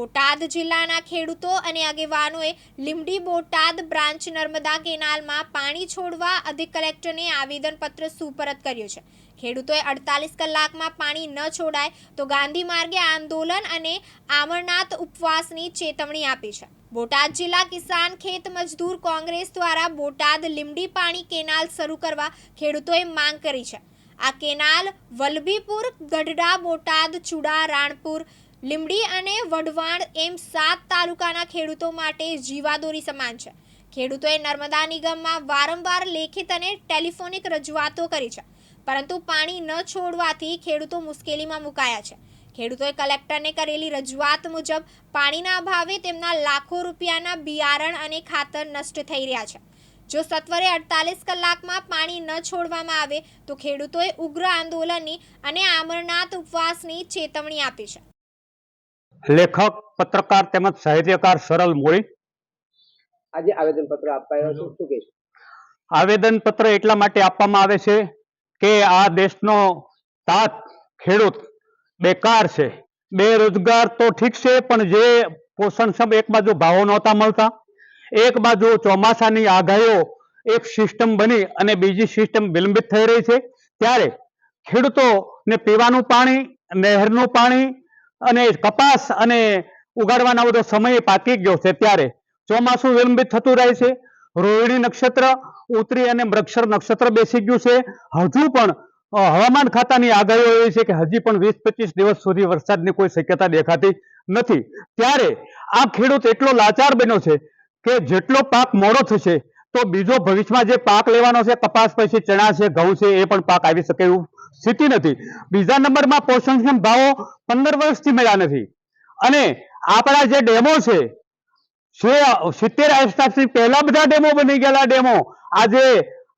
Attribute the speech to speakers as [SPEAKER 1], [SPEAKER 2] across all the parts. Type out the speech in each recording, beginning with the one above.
[SPEAKER 1] બોટાદ જિલ્લાના ખેડૂતો અને આગેવાનોએ લીમડી બોટાદ બ્રાન્ચ નર્મદા કેનાલમાં પાણી છોડવા અધિક કલેક્ટરને આવેદનપત્ર સુપરત કર્યું છે. ખેડૂતોએ અડતાલીસ કલાકમાં પાણી ન છોડાય તો ગાંધી માર્ગે આંદોલન અને આમરનાથ ઉપવાસની ચેતવણી આપી છે. બોટાદ જિલ્લા કિસાન ખેત મજદૂર કોંગ્રેસ દ્વારા બોટાદ લીમડી પાણી કેનાલ શરૂ કરવા ખેડૂતોએ માંગ કરી છે. આ કેનાલ વલભીપુર ગઢડા બોટાદ ચુડા રાણપુર લીમડી અને વઢવાણ એમ સાત તાલુકાના ખેડૂતો માટે જીવાદોરી સમાન છે. ખેડૂતોએ નર્મદા નિગમમાં વારંવાર લેખિત અને ટેલિફોનિક રજૂઆતો કરી છે, પરંતુ પાણી ન છોડવાથી ખેડૂતો મુશ્કેલીમાં મુકાયા છે. ખેડૂતોએ કલેક્ટરને કરેલી રજૂઆત મુજબ પાણીના અભાવે તેમના લાખો રૂપિયાના બિયારણ અને ખાતર નષ્ટ થઈ રહ્યા છે. જો સત્વરે અડતાલીસ કલાકમાં પાણી ન છોડવામાં આવે, તો ખેડૂતોએ ઉગ્ર આંદોલનની અને આમરનાથ ઉપવાસની ચેતવણી આપી છે.
[SPEAKER 2] લેખક પત્રકાર તેમજ સાહિત્યકાર સરળ મોળી
[SPEAKER 3] આજે આવેદન પત્ર આપવા શું કહેશો?
[SPEAKER 2] આવેદન પત્ર એટલા માટે આપવામાં આવે છે કે આ દેશનો તાત ખેડૂત બેકાર છે. બેરોજગાર તો ઠીક છે પણ જે પોષણક્ષમ એક બાજુ ભાવો નહોતા મળતા એક બાજુ ચોમાસાની આગાહીઓ એક સિસ્ટમ બની અને બીજી સિસ્ટમ વિલંબિત થઈ રહી છે. ત્યારે ખેડૂતોને પીવાનું પાણી નહેરનું પાણી અને કપાસ અને ઉગાડવાના બધો સમય પાકી ગયો છે ત્યારે ચોમાસું વિલંબિત થતું રહે છે. રોહિણી નક્ષત્ર ઉતરી અને મૃક્ષર નક્ષત્ર બેસી ગયું છે. હજુ પણ હવામાન ખાતાની આગાહીઓ એવી છે કે હજી પણ વીસ પચીસ દિવસ સુધી વરસાદની કોઈ શક્યતા દેખાતી નથી. ત્યારે આ ખેડૂત એટલો લાચાર બન્યો છે કે જેટલો પાક મોડો થશે તો બીજો ભવિષ્યમાં જે પાક લેવાનો છે, કપાસ પછી ચણા છે, ઘઉં છે, એ પણ પાક આવી શકે એવું સ્થિતિ નથી. બીજા નંબરમાં પોષણક્ષમ ભાવો પંદર વર્ષથી મળ્યા નથી. અને આપણા જે ડેમો છે સિત્તેર વર્ષથી પહેલા બધા ડેમો બની ગયેલા ડેમો આજે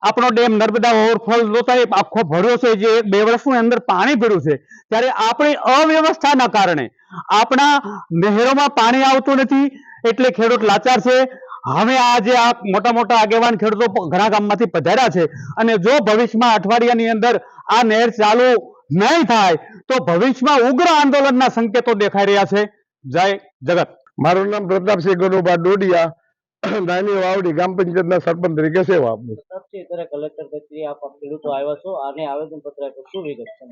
[SPEAKER 2] આપણો ડેમ નર્મદા ઓવરફોલ તો આખો ભર્યો છે, જે બે વર્ષની અંદર પાણી ભર્યું છે. ત્યારે આપણી અવ્યવસ્થાના કારણે આપણા નહેરોમાં પાણી આવતું નથી, એટલે ખેડૂત લાચાર છે. હવે આજે આ મોટા મોટા આગેવાન ખેડૂતો ઘણા ગામમાંથી પધાર્યા છે અને જો ભવિષ્યમાં અઠવાડિયાની અંદર આ નહેર ચાલુ નહીં થાય તો ભવિષ્યમાં ઉગ્ર આંદોલનના સંકેતો દેખાઈ રહ્યા છે. જય જગત.
[SPEAKER 4] મારું નામ પ્રતાપસિંહ ગનુભા ડોડિયા નાની વાવડી ગ્રામ પંચાયતના સરપંચ તરીકે સેવા આપું છું.
[SPEAKER 3] સબથી અત્યારે કલેક્ટર કચેરી ખેડૂતો આવ્યા છો અને આવેદન શું વિગત છે?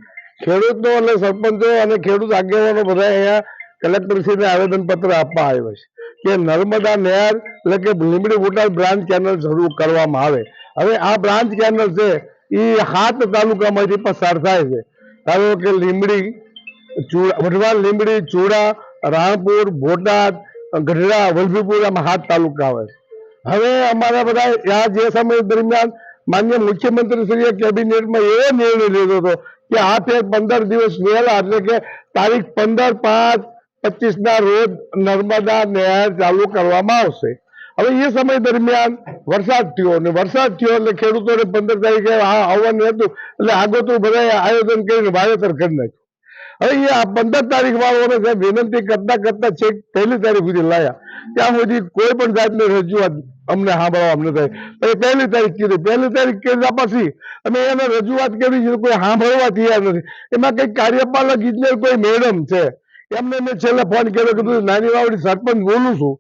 [SPEAKER 4] ખેડૂતો અને સરપંચો અને ખેડૂત આગેવાનો બધા અહીંયા કલેક્ટરશ્રીને આવેદન પત્ર આપવા આવ્યા છે. કે નર્મદા નહેર એટલે કે લીંબડી બોટાદ બ્રાન્ચ કેનલ શરૂ કરવામાં આવે. હવે આ બ્રાન્ચ કેનલ છે, એ સાત તાલુકામાંથી પસાર થાય છે. ધારો કે લીંબડી ચૂડા, વઢવાણ લીંબડી, ચૂડા, રાણપુર, બોટાદ, ગઢડા, વલભીપુર આમાં સાત તાલુકા આવે છે. હવે અમારા બધા આ જે સમય દરમિયાન માન્ય મુખ્યમંત્રીશ્રીએ કેબિનેટમાં એવો નિર્ણય લીધો હતો કે આ તે પંદર દિવસ વહેલા, એટલે કે તારીખ પંદર પાંચ પચીસ ના રોજ નર્મદા નહેર ચાલુ કરવામાં આવશે. હવે એ સમય દરમિયાન વરસાદ થયો અને વરસાદ થયો એટલે ખેડૂતોને પંદર તારીખે આ આવવાનું હતું એટલે આગોતું બધા આયોજન કરીને વાવેતર કરી નાખ્યું. હવે એ પંદર તારીખ વાળાઓને સાહેબ વિનંતી કરતા કરતા છેક પહેલી તારીખ સુધી લાયા. ત્યાં સુધી કોઈ પણ જાતની રજૂઆત અમને સાંભળવા અમને થાય. પહેલી તારીખ કીધી. પહેલી તારીખ કીધા પછી અમે એને રજૂઆત કરી છે કોઈ સાંભળવા તૈયાર નથી. એમાં કઈ કાર્યપાલક ઇજનેર કોઈ મેડમ છે એમને મેં છેલ્લે ફોન કર્યો કીધું નાની વાવડી સરપંચ બોલું છું.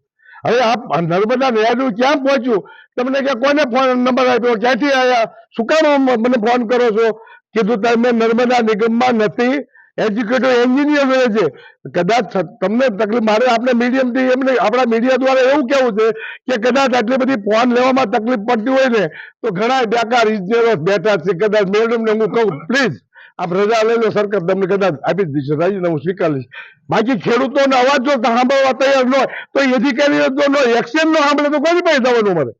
[SPEAKER 4] હવે આ નર્મદા નહેરનું ક્યાં પહોંચ્યું? તમને કે કોને ફોન નંબર આપ્યો? ક્યાંથી આવ્યા શું કામ મને ફોન કરો છો? કીધું તમે નર્મદા નિગમમાં નથી. એજ્યુકેટેડ એન્જિનિયર રહે છે. કદાચ તમને તકલીફ, મારે આપણે મીડિયમથી એમને, આપણા મીડિયા દ્વારા એવું કેવું છે કે કદાચ આટલી બધી ફોન લેવામાં તકલીફ પડતી હોય ને, તો ઘણા બેકાર ઇજનેરો બેઠા છે. કદાચ મેડમને હું કહું પ્લીઝ આપ રજા લઈ લો સરકાર તમને કદાચ આપી દીધી છે રાજીનામું હું સ્વીકારીશ બાકી ખેડૂતોનો અવાજ જો સાંભળવા તૈયાર ન હોય તો એ અધિકારીઓ નો એક્શન નો સાંભળે તો કોની પાસે જવાનું મારે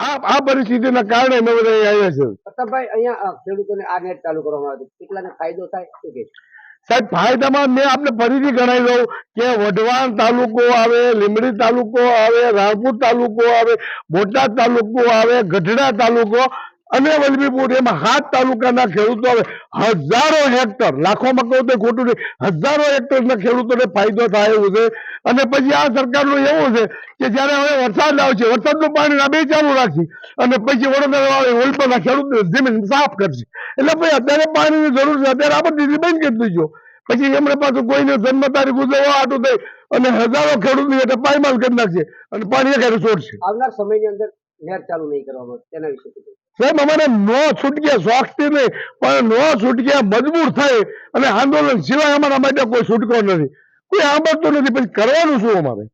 [SPEAKER 4] આ આ પરિસ્થિતિના કારણે અમે બધા આવ્યા છે
[SPEAKER 3] પ્રતાપભાઈ અહીંયા ખેડૂતોને આ નેટ ચાલુ કરવામાં આવ્યું કેટલાને ફાયદો થાય શું કે
[SPEAKER 4] સાહેબ ફાયદામાં મેં આપને ફરીથી ગણાવી દઉં કે વઢવાણ તાલુકો આવે લીમડી તાલુકો આવે રાણપુર તાલુકો આવે બોટાદ તાલુકો આવે ગઢડા તાલુકો અને વલભીપુર એમાં સાત તાલુકાના ખેડૂતો આવે. હજારો હેક્ટર, લાખોમાં કહું તો ખોટું નહીં, હજારો હેક્ટરના ખેડૂતોને ફાયદો થાય એવું છે. અને પછી આ સરકારનું એવું છે કે જ્યારે હવે વરસાદ આવશે, વરસાદનું પાણી આ બે ચાલુ રાખી, અને પછી વડોદરા ઓલપરના ખેડૂતો જમીન સાફ કરશે. એટલે ભાઈ અત્યારે પાણીની જરૂર છે, અત્યારે આપણે દીધી બંધ કરી દીધો પછી એમણે પાછું કોઈને જન્મ તારીખ ઉજવવા આટું થઈ, અને હજારો ખેડૂતની એટલે પાયમાલ કરી નાખશે, અને પાણી એક છોડશે.
[SPEAKER 3] આવનાર સમયની અંદર નહેર ચાલુ નહીં કરવામાં તેના વિશે?
[SPEAKER 4] સાહેબ, અમારે નો છૂટક્યા શોખથી નહીં, પણ નો છૂટક્યા મજબૂર થાય અને આંદોલન સિવાય અમારા માટે કોઈ છૂટકો નથી. કોઈ સાંભળતું નથી. પછી કરવાનું શું અમારે?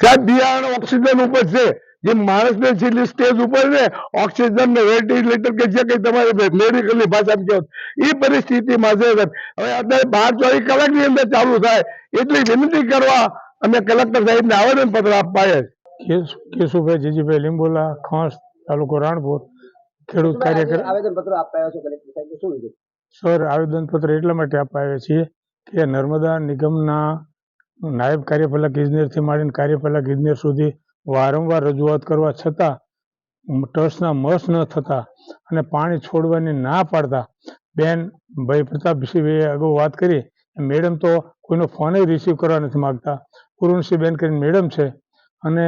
[SPEAKER 4] સાહેબ, બિયારણ, ઓક્સિજન ઉપર છે. જે માણસને છેલ્લી સ્ટેજ ઉપર છે, ઓક્સિજન ને વેન્ટિલેટર કે જે કઈ તમારે મેડિકલની ભાષામાં કહો એ પરિસ્થિતિમાં છે, સાહેબ. હવે અત્યારે બાર ચોવીસ કલાકની અંદર ચાલુ થાય. એટલી વિનંતી કરવા અમે કલેક્ટર સાહેબને આવેદન પત્ર આપવા
[SPEAKER 5] કેશુભાઈ જીજીભાઈ લીંબોલા, ખાંસ તાલુકો રાણપુર. ખેડૂત કાર્યકર
[SPEAKER 3] આવેદન પત્ર આપવા આવ્યા છો કલેક્ટર સાહેબ શું વિગત
[SPEAKER 5] સર આવેદનપત્ર એટલા માટે આપવા આવ્યા છીએ કે નર્મદા નિગમના નાયબ કાર્યપાલક ઇજનેરથી માંડીને કાર્યપાલક ઇજનેર સુધી વારંવાર રજૂઆત કરવા છતાં ટસના મસ ન થતા અને પાણી છોડવાની ના પાડતા બેન ભાઈ પ્રતાપસિંહભાઈએ અગાઉ વાત કરી મેડમ તો કોઈનો ફોન રિસીવ કરવા નથી માગતા. પૂર્ણસિંહ બેન કરીને મેડમ છે અને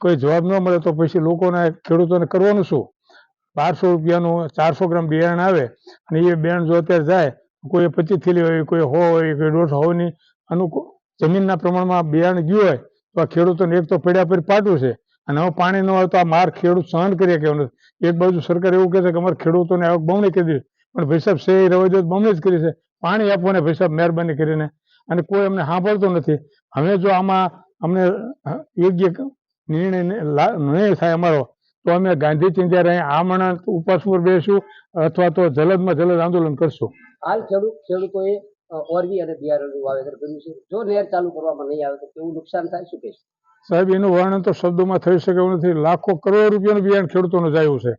[SPEAKER 5] કોઈ જવાબ ન મળે તો પછી લોકોને ખેડૂતોને કરવાનું શું? બારસો રૂપિયાનું ચારસો ગ્રામ બિયારણ આવે અને એ બિયારણ જો અત્યારે જાય, કોઈ પચીસ થેલી હોય, કોઈ હો હોય, કોઈ દોઢસો હોની અનુકૂળ જમીનના પ્રમાણમાં બિયારણ ગયું હોય, તો આ ખેડૂતોને એક તો પડ્યા પર પાટું છે. અને હવે પાણી ન હોય તો આ માર ખેડૂત સહન કરી શકે નથી. એક બાજુ સરકાર એવું કહે છે કે અમારે ખેડૂતોને આવક બમણી કરી દીધી. પણ ભાઈ સાહેબ છે એ રવા બમણી જ કરી છે. પાણી આપવાને ભાઈ સાહેબ મહેરબાની કરીને. અને કોઈ અમને સાંભળતું નથી. હવે જો આમાં અમને યોગ્ય નિર્ણય નહીં થાય અમારો તો અમે ગાંધી ચિંધ્યા રહી આમણા ઉપવાસ પર બેસું અથવા તો જલદમાં જલદ આંદોલન કરશું.
[SPEAKER 3] હાલ ખેડૂત ખેડૂતોએ ઓરવી અને બિયારણનું વાવેતર કર્યું છે. જો નહેર ચાલુ કરવામાં નહીં આવે તો કેવું નુકસાન થાય શું કે
[SPEAKER 5] સાહેબ એનું વર્ણન તો શબ્દોમાં થઈ શકે એવું નથી. લાખો કરોડો રૂપિયાનું બિયારણ ખેડૂતોનું જાયું છે.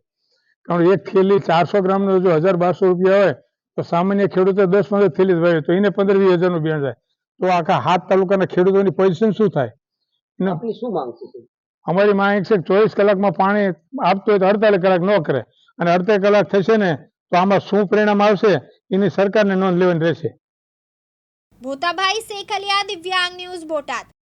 [SPEAKER 5] કારણ એક થેલી ચારસો ગ્રામનું જો હજાર બારસો રૂપિયા હોય તો સામાન્ય ખેડૂતે દસ પંદર થેલી જ વાવી તો એને પંદર વીસ હજારનું બિયારણ જાય તો આખા હાથ તાલુકાના ખેડૂતોની પોઝિશન શું થાય?
[SPEAKER 3] શું માંગ છે
[SPEAKER 5] અમારી માં એકસો ચોવીસ કલાકમાં પાણી આપતું હોય તો અડતાલીસ કલાક ન કરે. અને અડતાલીસ કલાક થશે ને તો આમાં શું પરિણામ આવશે? એની સરકારને નોંધ લેવાની રહેશે.
[SPEAKER 1] ભૂતાભાઈ શેખલિયા દિવ્યાંગ ન્યૂઝ બોટાદ.